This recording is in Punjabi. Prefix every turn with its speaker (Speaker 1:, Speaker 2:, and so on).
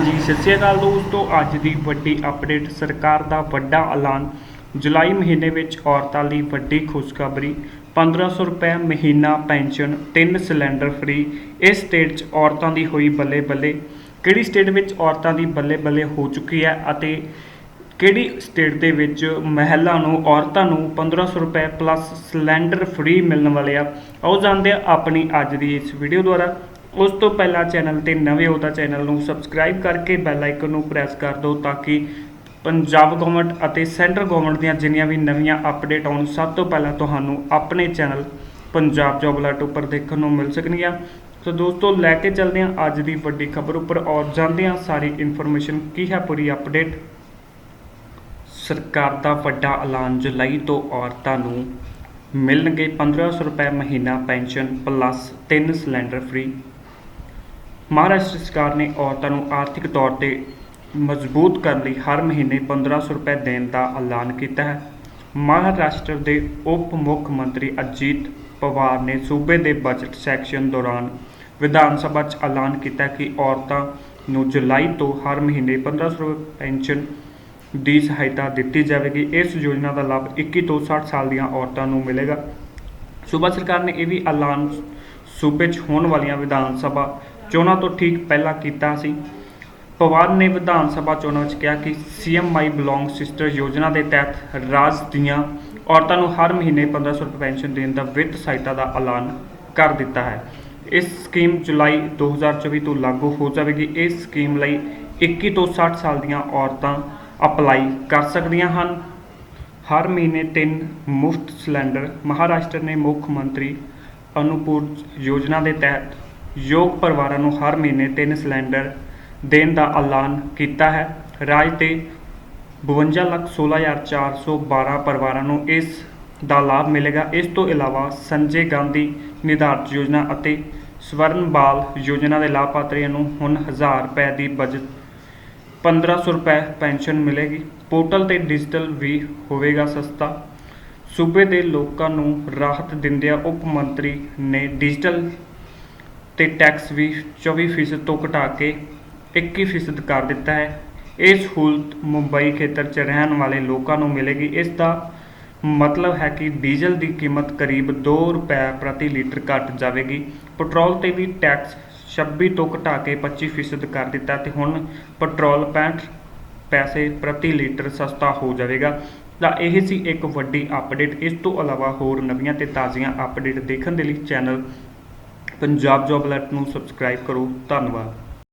Speaker 1: ਜੀ, ਸਤਿ ਸ਼੍ਰੀ ਅਕਾਲ ਦੋਸਤੋ, ਅੱਜ ਦੀ ਵੱਡੀ ਅਪਡੇਟ ਸਰਕਾਰ ਦਾ ਵੱਡਾ ਐਲਾਨ। ਜੁਲਾਈ ਮਹੀਨੇ ਵਿੱਚ ਔਰਤਾਂ ਲਈ ਵੱਡੀ ਖੁਸ਼ਖਬਰੀ 1500 ਰੁਪਏ ਮਹੀਨਾ ਪੈਨਸ਼ਨ, ਤਿੰਨ ਸਿਲੰਡਰ ਫ੍ਰੀ ਇਸ ਸਟੇਟ 'ਚ ਔਰਤਾਂ ਦੀ ਹੋਈ ਬੱਲੇ ਬੱਲੇ ਕਿਹੜੀ ਸਟੇਟ ਵਿੱਚ ਔਰਤਾਂ ਦੀ ਬੱਲੇ ਬੱਲੇ ਹੋ ਚੁੱਕੀ ਹੈ ਅਤੇ ਕਿਹੜੀ ਸਟੇਟ ਦੇ ਵਿੱਚ ਮਹਿਲਾ ਨੂੰ, ਔਰਤਾਂ ਨੂੰ 1500 ਰੁਪਏ ਪਲੱਸ ਸਿਲੰਡਰ ਫ੍ਰੀ ਮਿਲਣ ਵਾਲੇ ਆ? ਆਓ ਜਾਣਦੇ ਆ ਆਪਣੀ ਅੱਜ ਦੀ ਇਸ ਵੀਡੀਓ ਦੁਆਰਾ। ਉਸ ਤੋਂ ਪਹਿਲਾਂ ਚੈਨਲ ਤੇ ਨਵੇਂ ਹੋ ਤਾਂ ਚੈਨਲ ਨੂੰ ਸਬਸਕ੍ਰਾਈਬ ਕਰਕੇ ਬੈਲ ਆਈਕਨ ਨੂੰ ਪ੍ਰੈਸ ਕਰ ਦਿਓ ਤਾਂ ਕਿ ਪੰਜਾਬ ਗਵਰਨਮੈਂਟ ਅਤੇ ਸੈਂਟਰ ਗਵਰਨਮੈਂਟ ਦੀਆਂ ਜਿੰਨੀਆਂ ਵੀ ਨਵੀਆਂ ਅਪਡੇਟ ਆਉਣ, ਸਭ ਤੋਂ ਪਹਿਲਾਂ ਤੁਹਾਨੂੰ ਆਪਣੇ ਚੈਨਲ ਪੰਜਾਬ ਜੋਬ ਅਲਰਟ ਉੱਪਰ ਦੇਖਣ ਨੂੰ ਮਿਲ ਸਕਣਗੀਆਂ। ਸੋ ਦੋਸਤੋ, ਲੈ ਕੇ ਚੱਲਦੇ ਹਾਂ ਅੱਜ ਦੀ ਵੱਡੀ ਖਬਰ ਉੱਪਰ ਔਰ ਜਾਣਦੇ ਹਾਂ ਸਾਰੀ ਇਨਫੋਰਮੇਸ਼ਨ ਕੀ ਹੈ ਪੂਰੀ ਅਪਡੇਟ ਸਰਕਾਰ ਦਾ ਵੱਡਾ ਐਲਾਨ ਜੁਲਾਈ ਤੋਂ ਔਰਤਾਂ ਨੂੰ ਮਿਲਣਗੇ 1500 ਰੁਪਏ ਮਹੀਨਾ ਪੈਨਸ਼ਨ ਪਲੱਸ ਤਿੰਨ ਸਿਲੰਡਰ ਫ੍ਰੀ ਮਹਾਰਾਸ਼ਟਰ ਸਰਕਾਰ ਨੇ ਔਰਤਾਂ ਨੂੰ ਆਰਥਿਕ ਤੌਰ ਤੇ ਮਜ਼ਬੂਤ ਕਰਨ ਲਈ ਹਰ ਮਹੀਨੇ 1500 ਰੁਪਏ ਦੇਣ ਦਾ ਐਲਾਨ ਕੀਤਾ ਹੈ। ਮਹਾਰਾਸ਼ਟਰ ਦੇ ਉਪ ਮੁੱਖ ਮੰਤਰੀ ਅਜੀਤ ਪਵਾਰ ਨੇ ਸੂਬੇ ਦੇ ਬਜਟ ਸੈਕਸ਼ਨ ਦੌਰਾਨ ਵਿਧਾਨ ਸਭਾ 'ਚ ਐਲਾਨ ਕੀਤਾ ਕਿ ਔਰਤਾਂ ਨੂੰ ਜੁਲਾਈ ਤੋਂ ਹਰ ਮਹੀਨੇ 1500 ਰੁਪਏ ਪੈਨਸ਼ਨ ਦੀ ਸਹਾਇਤਾ ਦਿੱਤੀ ਜਾਵੇਗੀ। ਇਸ ਯੋਜਨਾ ਦਾ ਲਾਭ 21 ਤੋਂ 60 ਸਾਲ ਦੀਆਂ ਔਰਤਾਂ ਨੂੰ ਮਿਲੇਗਾ। ਸੂਬਾ ਸਰਕਾਰ ਨੇ ਇਹ ਵੀ ਐਲਾਨ ਸੂਬੇ 'ਚ ਹੋਣ ਵਾਲੀਆਂ ਵਿਧਾਨ ਸਭਾ ਚੋਣਾਂ ਤੋਂ ਠੀਕ ਪਹਿਲਾਂ ਕੀਤਾ ਸੀ। ਪਵਾਰ ਨੇ ਵਿਧਾਨ ਸਭਾ ਚੋਣਾਂ ਵਿੱਚ ਕਿਹਾ ਕਿ ਸੀਐਮ ਮਾਈ ਬਿਲੋਂਗ ਸਿਸਟਰ ਯੋਜਨਾ ਦੇ ਤਹਿਤ ਰਾਜ ਦੀਆਂ ਔਰਤਾਂ ਨੂੰ ਹਰ ਮਹੀਨੇ 1500 ਰੁਪਏ ਪੈਨਸ਼ਨ ਦੇਣ ਦਾ ਵਿੱਤ ਸਹਾਇਤਾ ਦਾ ਐਲਾਨ ਕਰ ਦਿੱਤਾ ਹੈ। ਇਸ ਸਕੀਮ ਜੁਲਾਈ 2024 ਤੋਂ ਲਾਗੂ ਹੋ ਜਾਵੇਗੀ। ਇਸ ਸਕੀਮ ਲਈ 21 ਤੋਂ 60 ਸਾਲ ਦੀਆਂ ਔਰਤਾਂ ਅਪਲਾਈ ਕਰ ਸਕਦੀਆਂ ਹਨ। ਹਰ ਮਹੀਨੇ ਤਿੰਨ ਮੁਫਤ ਸਿਲੰਡਰ। ਮਹਾਰਾਸ਼ਟਰ ਨੇ ਮੁੱਖ ਮੰਤਰੀ ਅਨੁਪੂਰ ਯੋਜਨਾ ਦੇ ਤਹਿਤ ਯੋਗ ਪਰਿਵਾਰਾਂ ਨੂੰ ਹਰ ਮਹੀਨੇ ਤਿੰਨ ਸਿਲੰਡਰ ਦੇਣ ਦਾ ਐਲਾਨ ਕੀਤਾ ਹੈ। ਰਾਜ ਦੇ 52,16,412 ਪਰਿਵਾਰਾਂ ਨੂੰ ਇਸ ਦਾ ਲਾਭ ਮਿਲੇਗਾ। ਇਸ ਤੋਂ ਇਲਾਵਾ ਸੰਜੇ ਗਾਂਧੀ ਨਿਧਾਰਤ ਯੋਜਨਾ ਅਤੇ ਸਵਰਨ ਬਾਲ ਯੋਜਨਾ ਦੇ ਲਾਭਪਾਤਰੀਆਂ ਨੂੰ ਹੁਣ 1000 ਰੁਪਏ ਦੀ ਬਚਤ 1500 ਰੁਪਏ ਪੈਨਸ਼ਨ ਮਿਲੇਗੀ। ਪੋਰਟਲ ਤੇ ਡਿਜੀਟਲ ਵੀ ਹੋਵੇਗਾ ਸਸਤਾ। ਸੂਬੇ ਦੇ ਲੋਕਾਂ ਨੂੰ ਰਾਹਤ ਦਿੰਦਿਆਂ ਉਪ ਮੰਤਰੀ ਨੇ ਡਿਜੀਟਲ ਤੇ ਟੈਕਸ ਵੀ 24% ਤੋਂ ਘਟਾ ਕੇ 21% ਕਰ ਦਿੱਤਾ ਹੈ। ਇਹ ਸਹੂਲਤ ਮੁੰਬਈ ਖੇਤਰ 'ਚ ਰਹਿਣ ਵਾਲੇ ਲੋਕਾਂ ਨੂੰ ਮਿਲੇਗੀ। ਇਸ ਦਾ ਮਤਲਬ ਹੈ ਕਿ ਡੀਜ਼ਲ ਦੀ ਕੀਮਤ ਕਰੀਬ 2 ਰੁਪਏ ਪ੍ਰਤੀ ਲੀਟਰ ਘਟ ਜਾਵੇਗੀ। ਪੈਟਰੋਲ ਤੇ ਵੀ ਟੈਕਸ 26 ਤੋਂ ਘਟਾ ਕੇ 25% ਕਰ ਦਿੱਤਾ ਤੇ ਹੁਣ ਪੈਟਰੋਲ 65 ਪੈਸੇ ਪ੍ਰਤੀ ਲੀਟਰ ਸਸਤਾ ਹੋ ਜਾਵੇਗਾ। ਤਾਂ ਇਹ ਸੀ ਇੱਕ ਵੱਡੀ ਅਪਡੇਟ ਇਸ ਤੋਂ ਇਲਾਵਾ ਹੋਰ ਨਵੀਆਂ ਤੇ ਤਾਜ਼ੀਆਂ ਅਪਡੇਟ ਦੇਖਣ ਦੇ ਲਈ ਚੈਨਲ ਪੰਜਾਬ ਜੋਬ ਅਲਰਟ ਨੂੰ ਸਬਸਕ੍ਰਾਈਬ ਕਰੋ। ਧੰਨਵਾਦ।